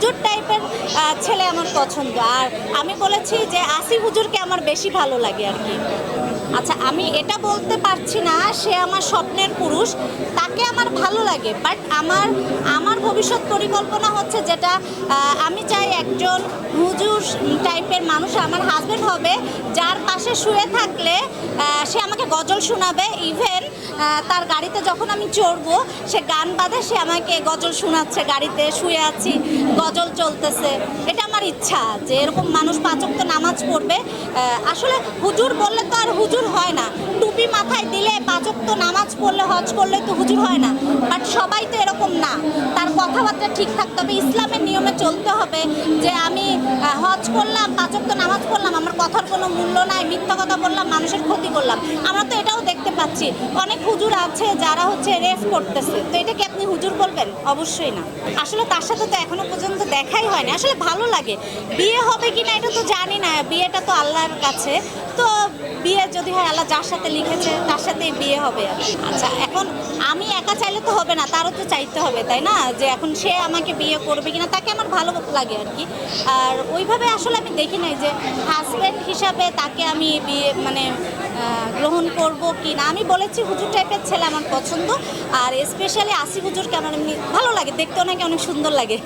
হুজুর টাইপের ছেলে আমার পছন্দ। আর আমি বলেছি যে আসি হুজুরকে আমার বেশি ভালো লাগে আর কি। আচ্ছা আমি এটা বলতে পারছি না, সে আমার স্বপ্নের পুরুষ, তাকে আমার ভালো লাগে। বাট আমার আমার ভবিষ্যৎ পরিকল্পনা হচ্ছে যেটা আমি চাই একজন হুজুর টাইপের মানুষ, আমার হাজবেন্ড হবে, যার পাশে শুয়ে থাকলে সে আমাকে গজল শোনাবে ইভেন তার গাড়িতে যখন আমি চড়বো, সে গান বাঁধে, সে আমাকে গজল শোনাচ্ছে, গাড়িতে শুয়ে আছি, গজল চলতেছে। এটা আমার ইচ্ছা যে এরকম মানুষ পাচক তো নামাজ পড়বে। আসলে হুজুর বললে তো আর হুজুর হয় না। টুপি মাথায় দিলে পাচক তো নামাজ পড়লে, হজ করলে তো হুজুর হয় না। বাট সবাই তো এরকম না। কথাবার্তা ঠিক থাকতে হবে ইসলামের নিয়মে চলতে হবে যে আমি হজ করলাম পাচক তো নামাজ পড়লাম, আমার কথার কোনো মূল্য নাই, মিথ্যা কথা বললাম, মানুষের ক্ষতি করলাম। আমরা তো এটাও দেখতে পাচ্ছি। অনেক হুজুর আছে যারা হচ্ছে রেফ করতেছে। তো এটা কি আপনি হুজুর বলবেন? অবশ্যই না। আসলে তার সাথে তো এখনও পর্যন্ত দেখাই হয়নি আসলে ভালো লাগে। বিয়ে হবে কিনা এটা তো জানি না। বিয়েটা তো আল্লাহর কাছে। তো বিয়ে যদি হয়, আল্লাহ যার সাথে লিখেছে, তার সাথেই বিয়ে হবে। আচ্ছা এখন আমি একা চাইলে তো হবে না, তারও তো চাইতে হবে, তাই না? যে এখন সে আমাকে বিয়ে করবে কিনা, তাকে আমার ভালো লাগে আর কি। আর ওইভাবে আসলে আমি দেখি নাই যে হাজব্যান্ড হিসাবে তাকে আমি বিয়ে মানে গ্রহণ করব কি না আমি বলেছি, হুজুর টাইপের ছেলে আমার পছন্দ। আর স্পেশালি আসি হুজুরকে আমার এমনি ভালো লাগে, দেখতেও নাকি অনেক সুন্দর লাগে।